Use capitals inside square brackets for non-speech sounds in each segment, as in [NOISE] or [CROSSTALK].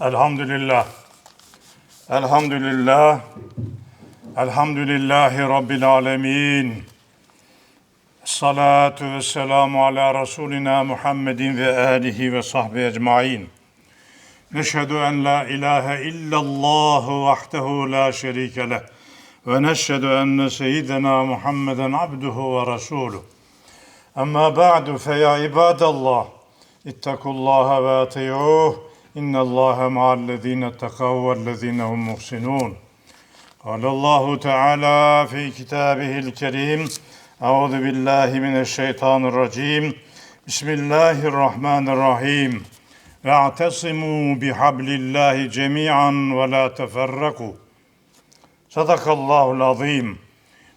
Elhamdülillah. Elhamdülillah. Elhamdülillahi Rabbil alemin. Salatu ve selamu ala Resulina Muhammedin ve alihi ve sahbihi ecmain. Neşhedü en la ilahe illallah vahdehu la şerike leh. Ve neşhedü enne seyyidina Muhammeden abduhu ve resuluh. Amma ba'du fe ya ibadallah. İttakullaha ve ati'uh. İnna Allaha ma'allezine tekav vellezine hum muhsinun. قال الله تعالى في كتابه الكريم أعوذ بالله من الشيطان الرجيم بسم الله الرحمن الرحيم واعتصموا بحبل الله جميعا ولا تفرقوا صدق الله العظيم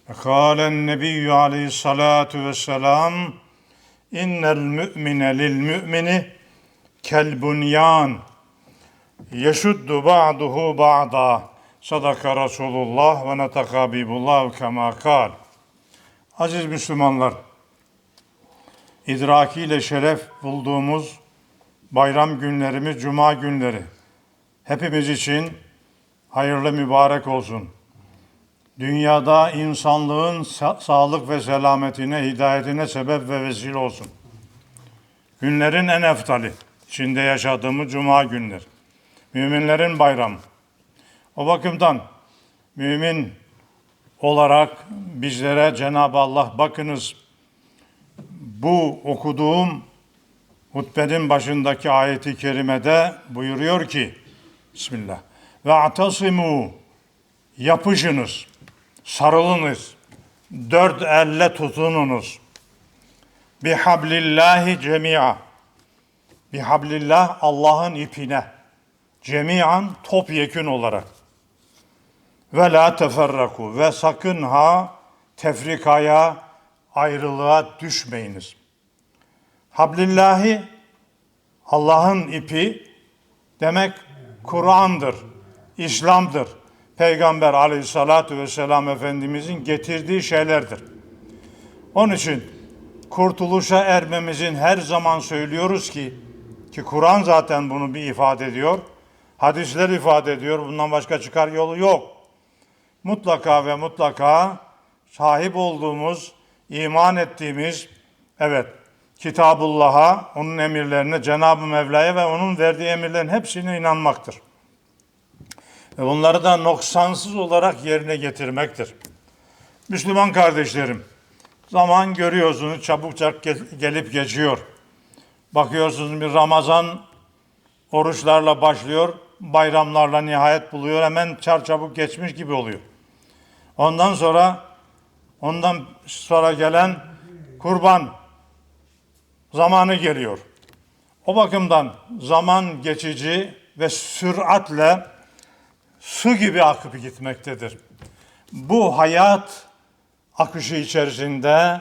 وقال النبي عليه الصلاة والسلام إن المؤمن للمؤمن كالبنيان Yeşuddu ba'duhu ba'da. Sadaka Resulullah ve netaka bibullah kema kal. Aziz Müslümanlar, idrakiyle şeref bulduğumuz bayram günlerimiz, cuma günleri hepimiz için hayırlı mübarek olsun. Dünyada insanlığın sa- sağlık ve selametine, hidayetine sebep ve vesile olsun. Günlerin en eftali, içinde yaşadığımız cuma günleri. Müminlerin bayramı. O bakımdan mümin olarak bizlere Cenab-ı Allah bakınız bu okuduğum hutbenin başındaki ayeti kerimede buyuruyor ki Bismillah ve atasimu yapışınız sarılınız dört elle tutununuz. Bihablillahi cemi'a. Bihablillah Allah'ın ipine cemiyan topyekün olarak ve la teferraku ve sakın ha tefrikaya, ayrılığa düşmeyiniz. Hablillahi Allah'ın ipi demek Kur'an'dır, İslam'dır. Peygamber aleyhissalatu vesselam Efendimizin getirdiği şeylerdir. Onun için kurtuluşa ermemizin her zaman söylüyoruz ki ki Kur'an zaten bunu bir ifade ediyor. Hadisler ifade ediyor. Bundan başka çıkar yolu yok mutlaka ve mutlaka sahip olduğumuz, iman ettiğimiz, evet, Kitabullah'a, onun emirlerine, Cenab-ı Mevla'ya ve onun verdiği emirlerin hepsine inanmaktır. Ve bunları da noksansız olarak yerine getirmektir. Müslüman kardeşlerim, zaman görüyorsunuz çabukça gelip geçiyor. Bakıyorsunuz bir Ramazan oruçlarla başlıyor, bayramlarla nihayet buluyor. Hemen çarçabuk geçmiş gibi oluyor. Ondan sonra ondan sonra gelen kurban zamanı geliyor. O bakımdan zaman geçici ve süratle su gibi akıp gitmektedir. Bu hayat akışı içerisinde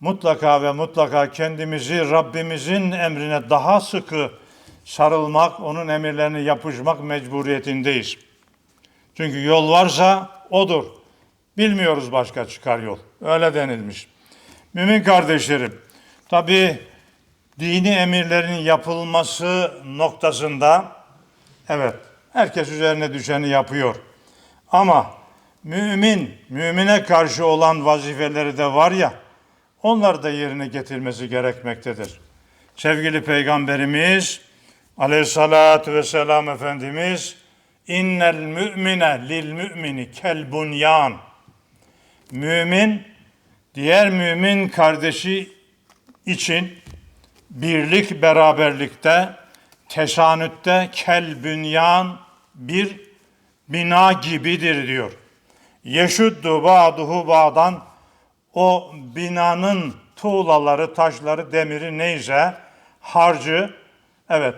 mutlaka ve mutlaka kendimizi Rabbimizin emrine daha sıkı sarılmak, onun emirlerine yapışmak mecburiyetindeyiz. Çünkü yol varsa odur. Bilmiyoruz başka çıkar yol. Öyle denilmiş. Mümin kardeşlerim, tabi dini emirlerin yapılması noktasında evet herkes üzerine düşeni yapıyor. Ama mümin, mümine karşı olan vazifeleri de var ya, onlar da yerine getirmesi gerekmektedir. Sevgili Peygamberimiz Aleyhissalatü vesselam Efendimiz innel mümine lil mümini kel bunyan mümin diğer mümin kardeşi için birlik beraberlikte tesanütte kel bünyan bir bina gibidir diyor. Yeşuddu ba'duhu ba'dan o binanın tuğlaları, taşları, demiri neyse harcı evet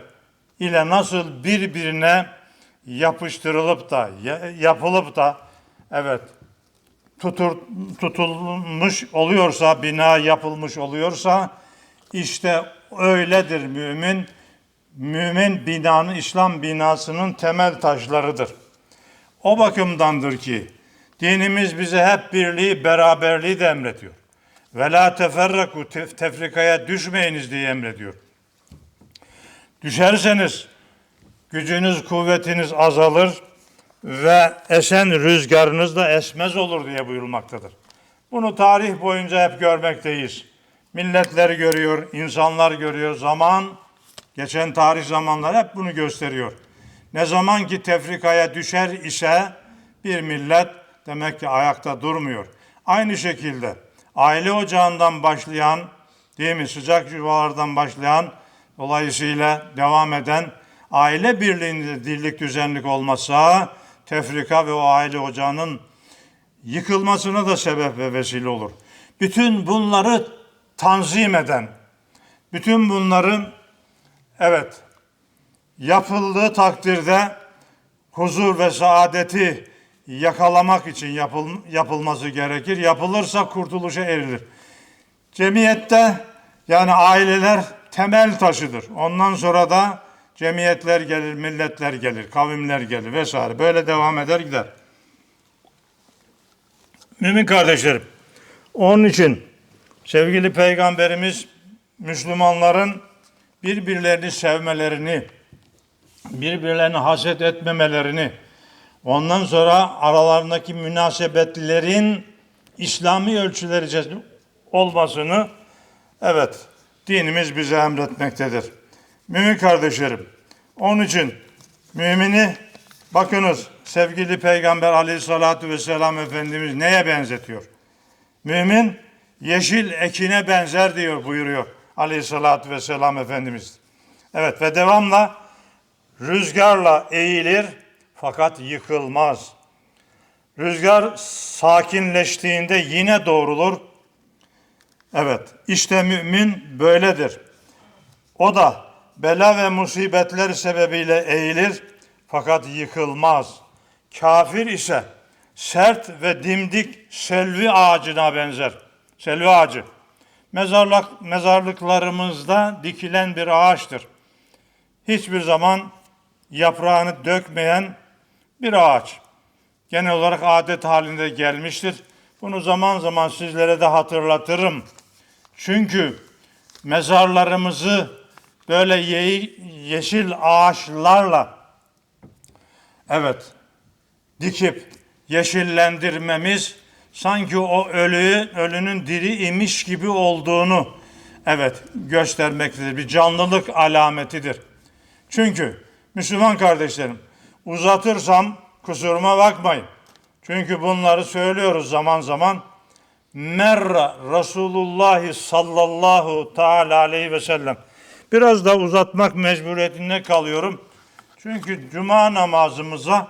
ile nasıl birbirine yapıştırılıp da yapılıp da evet tutur, tutulmuş oluyorsa, bina yapılmış oluyorsa işte öyledir mümin. Mümin binanın, İslam binasının temel taşlarıdır. O bakımdandır ki dinimiz bize hep birliği, beraberliği de emrediyor. Ve la teferraku tefrikaya düşmeyiniz diye emrediyor. Düşerseniz gücünüz, kuvvetiniz azalır ve esen rüzgarınız da esmez olur diye buyurulmaktadır. Bunu tarih boyunca hep görmekteyiz. Milletler görüyor, insanlar görüyor, zaman, geçen tarih zamanlar hep bunu gösteriyor. Ne zaman ki tefrikaya düşer ise bir millet demek ki ayakta durmuyor. Aynı şekilde aile ocağından başlayan, değil mi sıcak yuvalardan başlayan, dolayısıyla devam eden aile birliğinde dirlik düzenlik olmazsa tefrika ve o aile ocağının yıkılmasına da sebep ve vesile olur. Bütün bunları tanzim eden, bütün bunların evet yapıldığı takdirde huzur ve saadeti yakalamak için yapıl, yapılması gerekir. Yapılırsa kurtuluşa erilir. Cemiyette yani aileler temel taşıdır. Ondan sonra da cemiyetler gelir, milletler gelir, kavimler gelir vesaire. Böyle devam eder gider. Mümin kardeşlerim, onun için sevgili peygamberimiz Müslümanların birbirlerini sevmelerini, birbirlerini haset etmemelerini, ondan sonra aralarındaki münasebetlerin İslami ölçüler içerisinde olmasını evet dinimiz bize emretmektedir. Mümin kardeşlerim, onun için mümini bakınız sevgili Peygamber aleyhissalatü vesselam Efendimiz neye benzetiyor? Mümin yeşil ekine benzer diyor buyuruyor aleyhissalatü vesselam Efendimiz. Evet ve devamla rüzgarla eğilir fakat yıkılmaz. Rüzgar sakinleştiğinde yine doğrulur. Evet işte mümin böyledir. O da bela ve musibetler sebebiyle eğilir fakat yıkılmaz. Kafir ise sert ve dimdik selvi ağacına benzer. Selvi ağacı. Mezarlık, mezarlıklarımızda dikilen bir ağaçtır. Hiçbir zaman yaprağını dökmeyen bir ağaç. Genel olarak adet halinde gelmiştir. Bunu zaman zaman sizlere de hatırlatırım. Çünkü mezarlarımızı böyle ye- yeşil ağaçlarla evet dikip yeşillendirmemiz sanki o ölüyü ölünün diri imiş gibi olduğunu evet göstermektedir. Bir canlılık alametidir. Çünkü Müslüman kardeşlerim uzatırsam kusuruma bakmayın. Çünkü bunları söylüyoruz zaman zaman. Merra Resulullah sallallahu teala aleyhi ve sellem. Biraz da uzatmak mecburiyetinde kalıyorum. Çünkü cuma namazımıza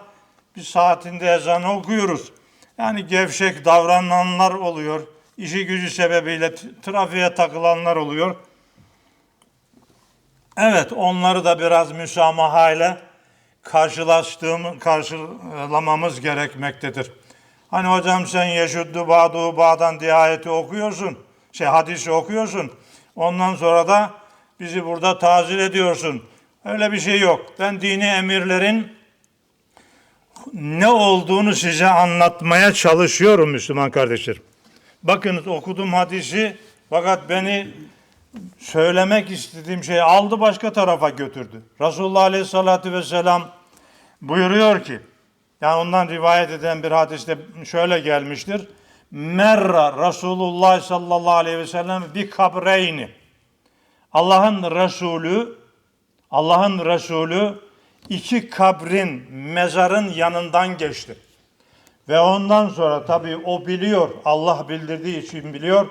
bir saatinde ezanı okuyoruz. Yani gevşek davrananlar oluyor. İşi gücü sebebiyle trafiğe takılanlar oluyor. Evet onları da biraz müsamahayla karşılaştığımı karşılamamız gerekmektedir. Hani hocam sen yeşuddu ba'du ba'dan diye ayeti okuyorsun. Şey hadisi okuyorsun. Ondan sonra da bizi burada tazir ediyorsun. Öyle bir şey yok. Ben dini emirlerin ne olduğunu size anlatmaya çalışıyorum Müslüman kardeşlerim. Bakınız okudum hadisi fakat beni söylemek istediğim şeyi aldı başka tarafa götürdü. Resulullah Aleyhisselatü Vesselam buyuruyor ki, yani ondan rivayet eden bir hadiste şöyle gelmiştir. Merra Resulullah sallallahu aleyhi ve sellem bir kabreyni. Allah'ın Resulü, Allah'ın Resulü iki kabrin, mezarın yanından geçti. Ve ondan sonra tabii o biliyor, Allah bildirdiği için biliyor,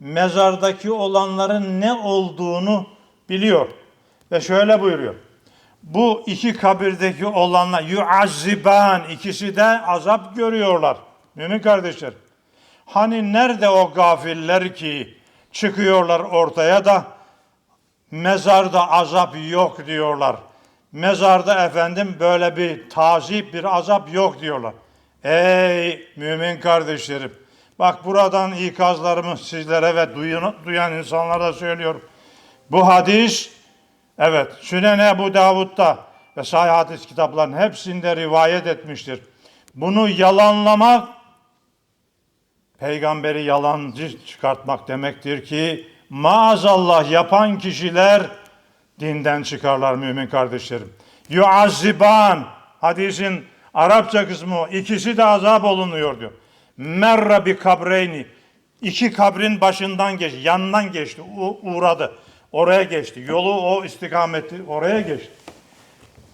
mezardaki olanların ne olduğunu biliyor. Ve şöyle buyuruyor. Bu iki kabirdeki olanlar yuazziban ikisi de azap görüyorlar. Mümin kardeşler. Hani nerede o gafiller ki çıkıyorlar ortaya da mezarda azap yok diyorlar. Mezarda efendim böyle bir tazip bir azap yok diyorlar. Ey mümin kardeşlerim. Bak buradan ikazlarımı sizlere ve duyan, duyan insanlara söylüyorum. Bu hadis evet Sünen Ebu Davud'da ve sahih hadis kitaplarının hepsinde rivayet etmiştir. Bunu yalanlamak peygamberi yalancı çıkartmak demektir ki maazallah yapan kişiler dinden çıkarlar mümin kardeşlerim. yuazziban hadisin Arapça kısmı ikisi de azap olunuyor diyor. Merra bi kabreyni iki kabrin başından geçti, yanından geçti, uğradı. Oraya geçti. Yolu o istikameti oraya geçti.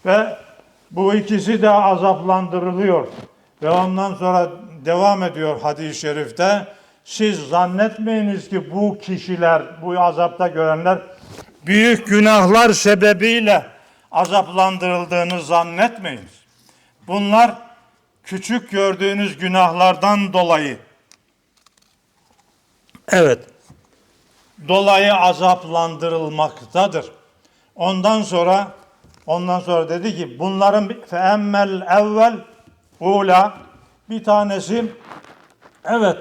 Ve bu ikisi de azaplandırılıyor. Ve ondan sonra devam ediyor hadis-i şerifte. Siz zannetmeyiniz ki bu kişiler, bu azapta görenler büyük günahlar sebebiyle azaplandırıldığını zannetmeyiniz. Bunlar küçük gördüğünüz günahlardan dolayı evet dolayı azaplandırılmaktadır. Ondan sonra ondan sonra dedi ki bunların feemmel evvel ula bir tanesi evet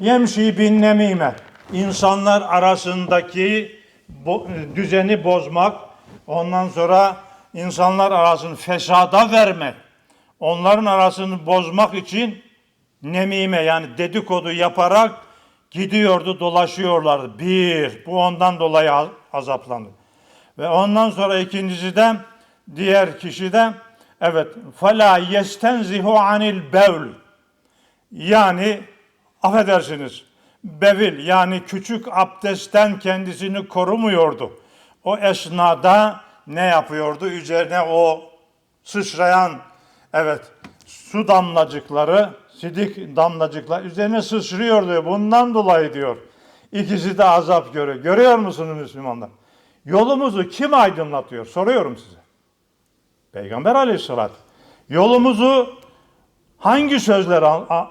yemşi bin nemime insanlar arasındaki bo- düzeni bozmak ondan sonra insanlar arasını fesada vermek onların arasını bozmak için nemime yani dedikodu yaparak gidiyordu dolaşıyorlardı. Bir, bu ondan dolayı az- azaplandı. Ve ondan sonra ikincisi de diğer kişi de evet fela yestenzihu anil bewl yani affedersiniz bevil yani küçük abdestten kendisini korumuyordu. O esnada ne yapıyordu? Üzerine o sıçrayan evet su damlacıkları, sidik damlacıklar üzerine sıçrıyordu. Bundan dolayı diyor. İkisi de azap görüyor. Görüyor musunuz Müslümanlar? Yolumuzu kim aydınlatıyor? Soruyorum size. Peygamber aleyhissalatü. Yolumuzu hangi sözler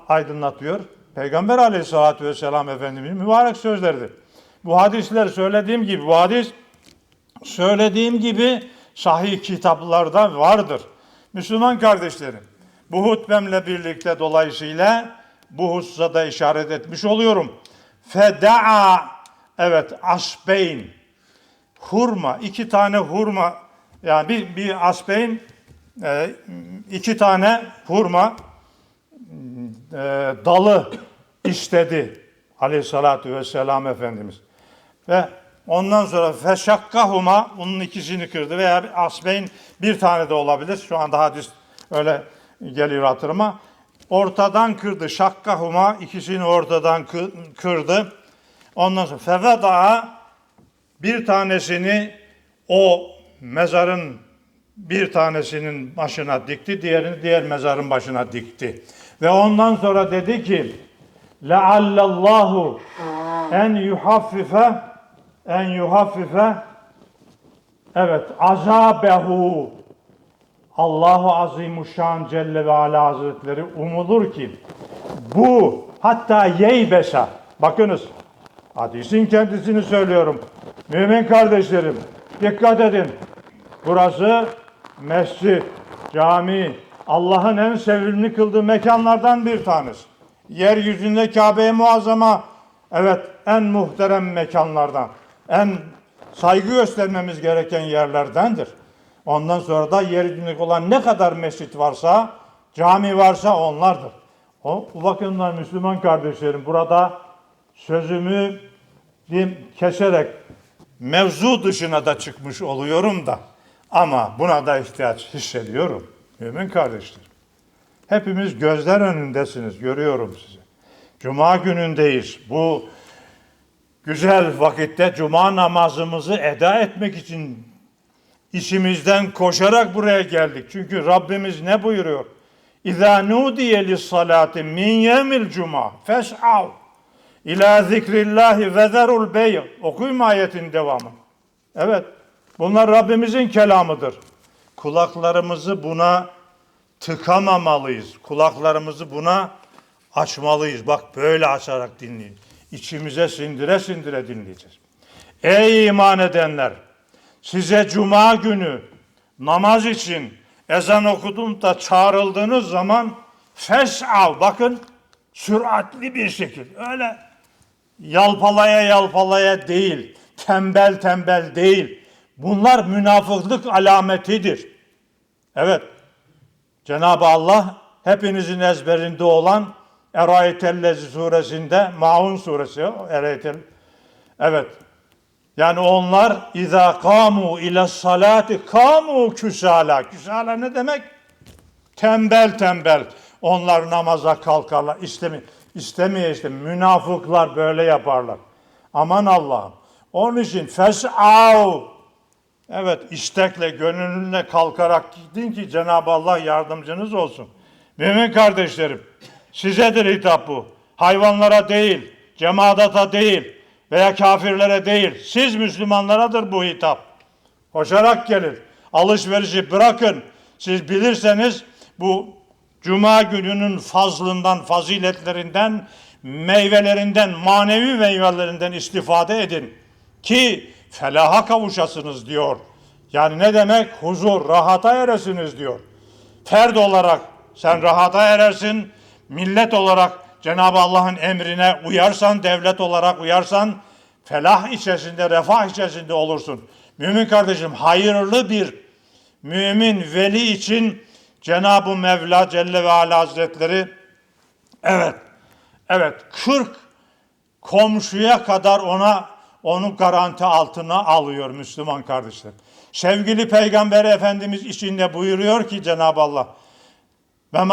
aydınlatıyor? Peygamber aleyhissalatü vesselam Efendimiz mübarek sözleridir. Bu hadisler söylediğim gibi, bu hadis söylediğim gibi sahih kitaplarda vardır. Müslüman kardeşlerim, bu hutbemle birlikte dolayısıyla bu hususa da işaret etmiş oluyorum. Feda'a, evet asbeyn, hurma, iki tane hurma, yani bir, bir asbeyn, e, iki tane hurma e, dalı istedi aleyhissalatü vesselam Efendimiz. Ve ondan sonra feşakkahuma bunun ikisini kırdı veya asbeyn bir tane de olabilir. Şu anda hadis öyle geliyor hatırıma. Ortadan kırdı. Şakkahuma ikisini ortadan kı- kırdı. Ondan sonra feveda bir tanesini o mezarın bir tanesinin başına dikti, diğerini diğer mezarın başına dikti. Ve ondan sonra dedi ki leallallahu en yuhaffife en yuhaffife evet azabehu Allahu Azimuşşan Celle ve Ala Hazretleri umulur ki bu hatta yeybesa bakınız hadisin kendisini söylüyorum. Mümin kardeşlerim dikkat edin. Burası mescit, cami, Allah'ın en sevimli kıldığı mekanlardan bir tanesi. Yeryüzünde Kabe-i Muazzama evet en muhterem mekanlardan, en saygı göstermemiz gereken yerlerdendir. Ondan sonra da yeryüzünde olan ne kadar mescit varsa, cami varsa onlardır. O, bu bakımdan Müslüman kardeşlerim burada sözümü keserek mevzu dışına da çıkmış oluyorum da ama buna da ihtiyaç hissediyorum. Mümin kardeşlerim. Hepimiz gözler önündesiniz. Görüyorum sizi. Cuma günündeyiz. Bu güzel vakitte cuma namazımızı eda etmek için işimizden koşarak buraya geldik. Çünkü Rabbimiz ne buyuruyor? İza nudiye lis salati min yevmil cuma fes'av ila zikrillahi ve zerul bey. Okuyun ayetin devamı. Evet. Bunlar Rabbimizin kelamıdır. Kulaklarımızı buna tıkamamalıyız. Kulaklarımızı buna açmalıyız. Bak böyle açarak dinleyin. İçimize sindire sindire dinleyeceğiz. Ey iman edenler! Size cuma günü namaz için ezan okudum da çağrıldığınız zaman fes'av bakın süratli bir şekilde öyle yalpalaya yalpalaya değil, tembel tembel değil. Bunlar münafıklık alametidir. Evet. Cenab-ı Allah hepinizin ezberinde olan Erayetellezi suresinde Maun suresi Erayetel Evet. Yani onlar izâ kâmû ile salati kâmû küsâlâ. Küsâlâ ne demek? Tembel tembel. Onlar namaza kalkarlar. İstemi, istemeye işte münafıklar böyle yaparlar. Aman Allah'ım. Onun için fes'av. Evet istekle, gönüllüne kalkarak gidin ki Cenab-ı Allah yardımcınız olsun. Mümin kardeşlerim, sizedir hitap bu. Hayvanlara değil, cemaata değil veya kafirlere değil. Siz Müslümanlaradır bu hitap. Koşarak gelin. Alışverişi bırakın. Siz bilirseniz bu Cuma gününün fazlından, faziletlerinden, meyvelerinden, manevi meyvelerinden istifade edin. Ki felaha kavuşasınız diyor. Yani ne demek? Huzur, rahata eresiniz diyor. Ferd olarak sen rahata erersin. Millet olarak Cenab-ı Allah'ın emrine uyarsan, devlet olarak uyarsan felah içerisinde, refah içerisinde olursun. Mümin kardeşim hayırlı bir mümin veli için Cenab-ı Mevla Celle ve Ala Hazretleri evet evet 40 komşuya kadar ona onu garanti altına alıyor Müslüman kardeşler. Sevgili Peygamber Efendimiz içinde buyuruyor ki Cenab-ı Allah ve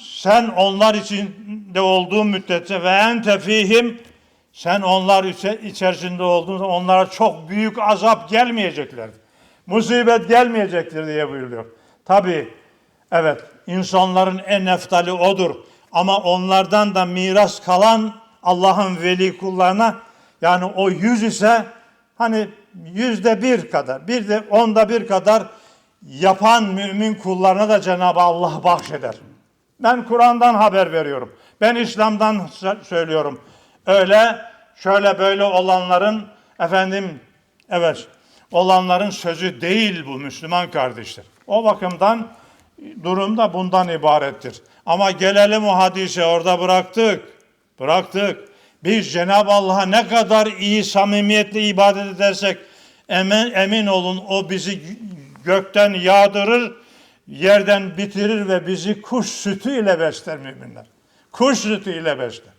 sen onlar içinde olduğun müddetçe ve ente fihim sen onlar içe- içerisinde olduğunda onlara çok büyük azap gelmeyecekler. Musibet gelmeyecektir diye buyuruyor. Tabi evet insanların en eftali odur. Ama onlardan da miras kalan Allah'ın veli kullarına yani o yüz ise hani yüzde bir kadar bir de onda bir kadar yapan mümin kullarına da Cenab-ı Allah bahşeder. Ben Kur'an'dan haber veriyorum. Ben İslam'dan sö- söylüyorum. Öyle şöyle böyle olanların efendim evet olanların sözü değil bu Müslüman kardeşler. O bakımdan durum da bundan ibarettir. Ama gelelim o hadise orada bıraktık. Bıraktık. Biz Cenab-ı Allah'a ne kadar iyi samimiyetle ibadet edersek emin, emin olun o bizi gökten yağdırır, yerden bitirir ve bizi kuş sütü ile besler müminler. Kuş sütü ile besler.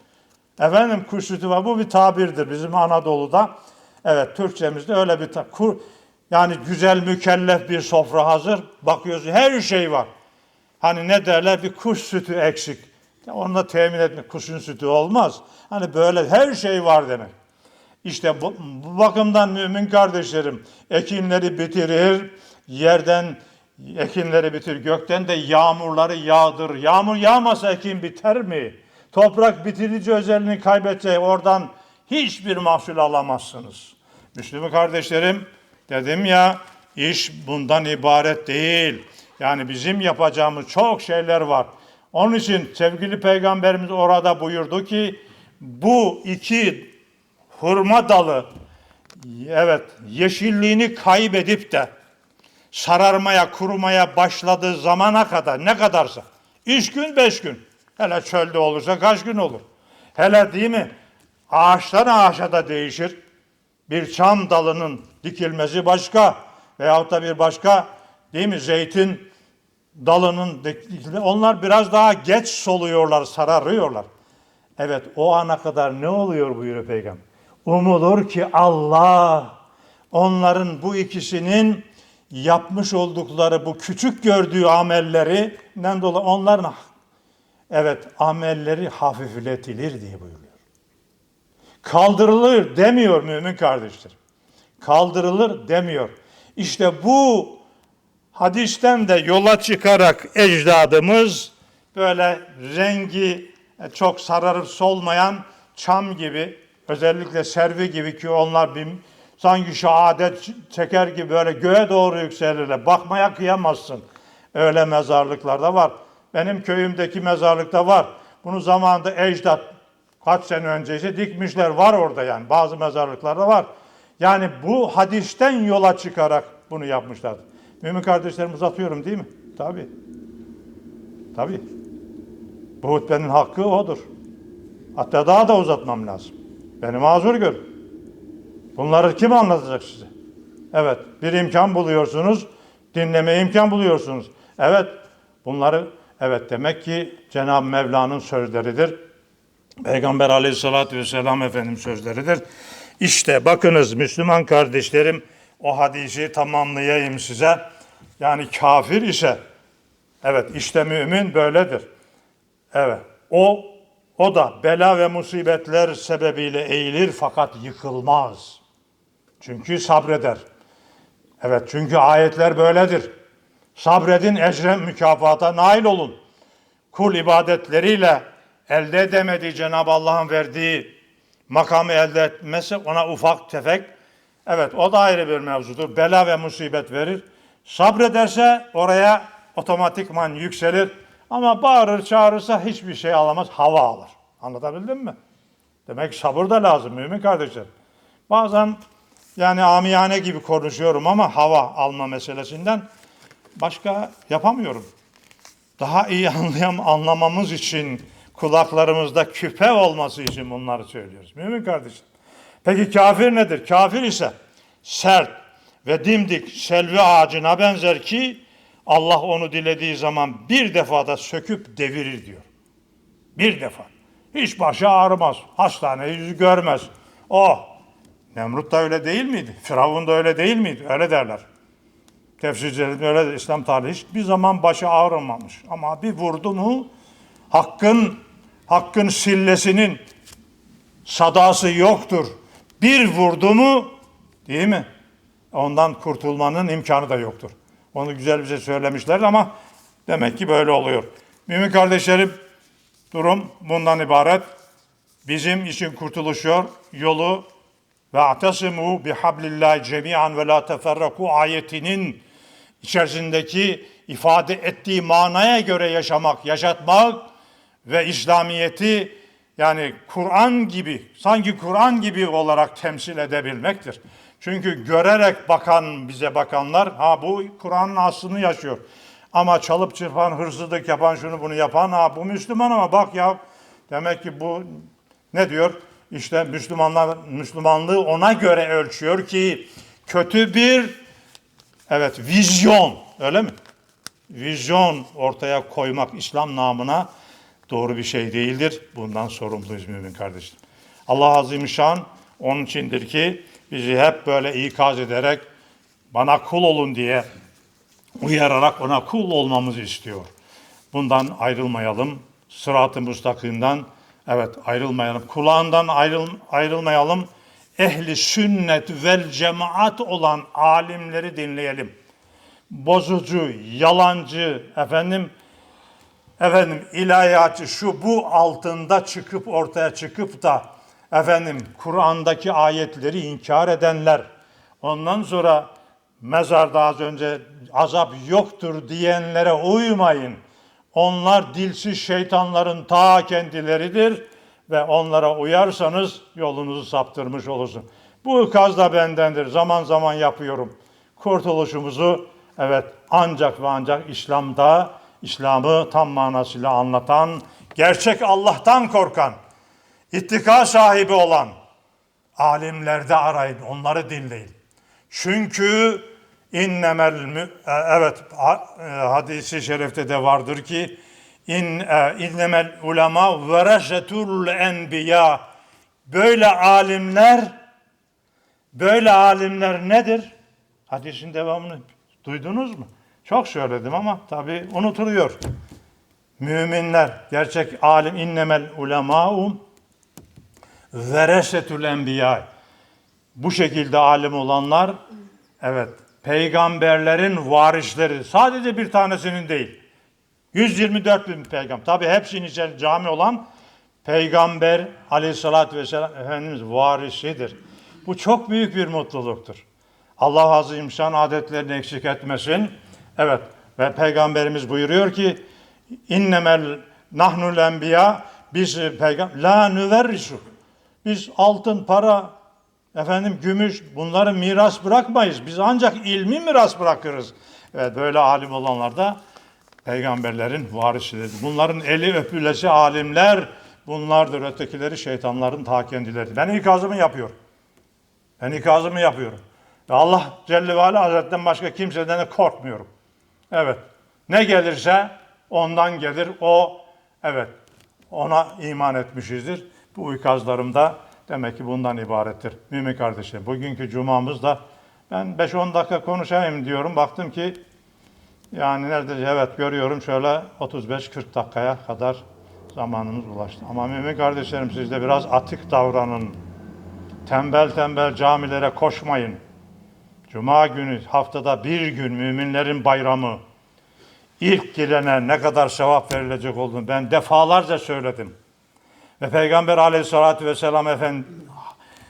Efendim kuş sütü var. Bu bir tabirdir bizim Anadolu'da. Evet Türkçemizde öyle bir ta- kur, yani güzel mükellef bir sofra hazır. Bakıyorsun her şey var. Hani ne derler bir kuş sütü eksik. Onu da temin etmek kuşun sütü olmaz. Hani böyle her şey var demek. İşte bu, bu bakımdan mümin kardeşlerim ekinleri bitirir, yerden ekinleri bitir, gökten de yağmurları yağdır. Yağmur yağmasa ekin biter mi? Toprak bitirici özelliğini kaybedecek oradan hiçbir mahsul alamazsınız. Müslüman kardeşlerim dedim ya iş bundan ibaret değil. Yani bizim yapacağımız çok şeyler var. Onun için sevgili peygamberimiz orada buyurdu ki bu iki hurma dalı evet yeşilliğini kaybedip de sararmaya, kurumaya başladığı zamana kadar ne kadarsa üç gün, beş gün. Hele çölde olursa kaç gün olur? Hele değil mi? Ağaçtan ağaça da değişir. Bir çam dalının dikilmesi başka veyahut da bir başka değil mi? Zeytin dalının dikilmesi. Onlar biraz daha geç soluyorlar, sararıyorlar. Evet o ana kadar ne oluyor buyuruyor Peygamber? Umulur ki Allah onların bu ikisinin yapmış oldukları bu küçük gördüğü amellerinden dolayı onların evet amelleri hafifletilir diye buyuruyor. Kaldırılır demiyor mümin kardeşler. Kaldırılır demiyor. İşte bu hadisten de yola çıkarak ecdadımız böyle rengi çok sararıp solmayan çam gibi özellikle servi gibi ki onlar bir sanki şehadet çeker gibi böyle göğe doğru yükselirler. Bakmaya kıyamazsın. Öyle mezarlıklarda var. Benim köyümdeki mezarlıkta var. Bunu zamanında ecdat kaç sene önceyse dikmişler var orada yani. Bazı mezarlıklarda var. Yani bu hadisten yola çıkarak bunu yapmışlar. Mümin kardeşlerim uzatıyorum değil mi? Tabii. Tabii. Bu hutbenin hakkı odur. Hatta daha da uzatmam lazım. Beni mazur görün. Bunları kim anlatacak size? Evet, bir imkan buluyorsunuz, dinleme imkan buluyorsunuz. Evet, bunları evet demek ki Cenab-ı Mevla'nın sözleridir. Peygamber aleyhissalatü vesselam efendim sözleridir. İşte bakınız Müslüman kardeşlerim o hadisi tamamlayayım size. Yani kafir ise evet işte mümin böyledir. Evet o o da bela ve musibetler sebebiyle eğilir fakat yıkılmaz. Çünkü sabreder. Evet çünkü ayetler böyledir. Sabredin ecre mükafata nail olun. Kul ibadetleriyle elde edemediği Cenab-ı Allah'ın verdiği makamı elde etmesi ona ufak tefek evet o da ayrı bir mevzudur. Bela ve musibet verir. Sabrederse oraya otomatikman yükselir. Ama bağırır çağırırsa hiçbir şey alamaz. Hava alır. Anlatabildim mi? Demek sabır da lazım mümin kardeşler. Bazen yani amiyane gibi konuşuyorum ama hava alma meselesinden başka yapamıyorum. Daha iyi [LAUGHS] anlayam anlamamız için kulaklarımızda küpe olması için bunları söylüyoruz. Mümin kardeşim. Peki kafir nedir? Kafir ise sert ve dimdik selvi ağacına benzer ki Allah onu dilediği zaman bir defada söküp devirir diyor. Bir defa. Hiç başı ağrımaz. Hastane yüzü görmez. Oh! Nemrut da öyle değil miydi? Firavun da öyle değil miydi? Öyle derler. Tefsircilerin öyle der. İslam tarihi hiçbir zaman başı ağrımamış. Ama bir vurdu mu hakkın hakkın sillesinin sadası yoktur. Bir vurdu mu değil mi? Ondan kurtulmanın imkanı da yoktur. Onu güzel bize söylemişler ama demek ki böyle oluyor. Mümin kardeşlerim durum bundan ibaret. Bizim için kurtuluşuyor yolu ve atasimu bihablillahi cemian ve la teferraku ayetinin içerisindeki ifade ettiği manaya göre yaşamak, yaşatmak ve İslamiyeti yani Kur'an gibi, sanki Kur'an gibi olarak temsil edebilmektir. Çünkü görerek bakan bize bakanlar, ha bu Kur'an'ın aslını yaşıyor. Ama çalıp çırpan, hırsızlık yapan, şunu bunu yapan, ha bu Müslüman ama bak ya demek ki bu ne diyor? İşte Müslümanlar Müslümanlığı ona göre ölçüyor ki kötü bir evet vizyon öyle mi? Vizyon ortaya koymak İslam namına doğru bir şey değildir. Bundan sorumluyuz mümin kardeşim. Allah Azimüşşan onun içindir ki bizi hep böyle ikaz ederek bana kul olun diye uyararak ona kul olmamızı istiyor. Bundan ayrılmayalım. Sırat-ı müstakimden evet ayrılmayalım. Kulağından ayrıl, ayrılmayalım. Ehli sünnet vel cemaat olan alimleri dinleyelim. Bozucu, yalancı, efendim efendim ilahiyatçı şu bu altında çıkıp ortaya çıkıp da efendim Kur'an'daki ayetleri inkar edenler ondan sonra mezarda az önce azap yoktur diyenlere uymayın. Onlar dilsiz şeytanların ta kendileridir ve onlara uyarsanız yolunuzu saptırmış olursun. Bu ikaz da bendendir. Zaman zaman yapıyorum. Kurtuluşumuzu evet ancak ve ancak İslam'da İslam'ı tam manasıyla anlatan, gerçek Allah'tan korkan, ittika sahibi olan alimlerde arayın, onları dinleyin. Çünkü innemel mü- e, evet e, hadisi şerifte de vardır ki in e, innemel ulema veresetul enbiya böyle alimler böyle alimler nedir? Hadisin devamını duydunuz mu? Çok söyledim ama tabi unutuluyor. Müminler, gerçek alim innemel ulemâ'u veresetül enbiya. Bu şekilde alim olanlar, evet, peygamberlerin varisleri. Sadece bir tanesinin değil. 124 bin peygamber. Tabi hepsinin içinde cami olan peygamber aleyhissalatü vesselam Efendimiz varisidir. Bu çok büyük bir mutluluktur. Allah Azimşan adetlerini eksik etmesin. Evet ve peygamberimiz buyuruyor ki innemel nahnul enbiya biz peygamber la nüverrisu. Biz altın, para, efendim gümüş bunları miras bırakmayız. Biz ancak ilmi miras bırakırız. Evet böyle alim olanlar da peygamberlerin varisidir. Bunların eli öpülesi alimler bunlardır. Ötekileri şeytanların ta kendileri. Ben ikazımı yapıyorum. Ben ikazımı yapıyorum. Ve Allah Celle ve Ala Hazretlerinden başka kimseden de korkmuyorum. Evet. Ne gelirse ondan gelir. O evet ona iman etmişizdir. Bu ikazlarımda demek ki bundan ibarettir. Mümin kardeşim, bugünkü cumamızda ben 5-10 dakika konuşayım diyorum. Baktım ki yani neredeyse evet görüyorum şöyle 35-40 dakikaya kadar zamanımız ulaştı. Ama mümin kardeşlerim siz de biraz atık davranın. Tembel tembel camilere koşmayın. Cuma günü haftada bir gün müminlerin bayramı. İlk gelene ne kadar sevap verilecek olduğunu ben defalarca söyledim. Ve Peygamber aleyhissalatü vesselam efendi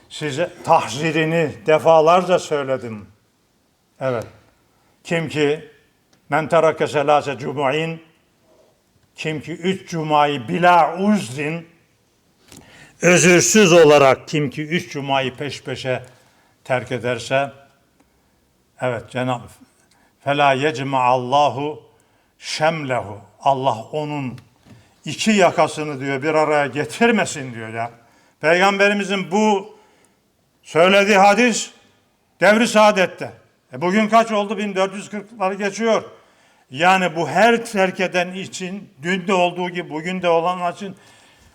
size tahzirini defalarca söyledim. Evet. Kim ki men terake selase cumu'in kim ki üç cumayı bila uzrin özürsüz olarak kim ki üç cumayı peş peşe terk ederse evet Cenab-ı Fela yecma Allahu şemlehu. Allah onun iki yakasını diyor bir araya getirmesin diyor ya. Peygamberimizin bu söylediği hadis devri saadette. E bugün kaç oldu? 1440'ları geçiyor. Yani bu her terk eden için dün de olduğu gibi bugün de olan için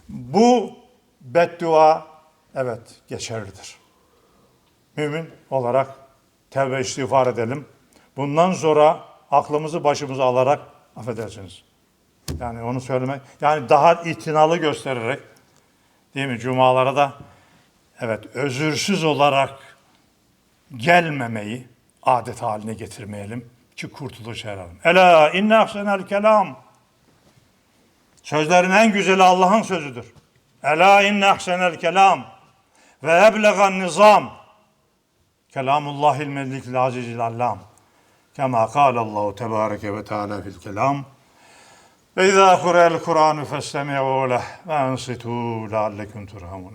bu beddua evet geçerlidir. Mümin olarak tevbe istiğfar edelim. Bundan sonra aklımızı başımıza alarak affedersiniz. Yani onu söylemek, yani daha itinalı göstererek değil mi cumalara da evet özürsüz olarak gelmemeyi adet haline getirmeyelim ki kurtuluş eralım. Ela inne ahsenel kelam. Sözlerin en güzeli Allah'ın sözüdür. Ela inne ahsenel kelam ve eblegan nizam. Kelamullahil melikil azizil allam. Kema kâlallahu tebâreke ve teâlâ fil kelam. Ve izâ kurel Kur'anu festemi'û leh ve ansitû leallekum turhamun.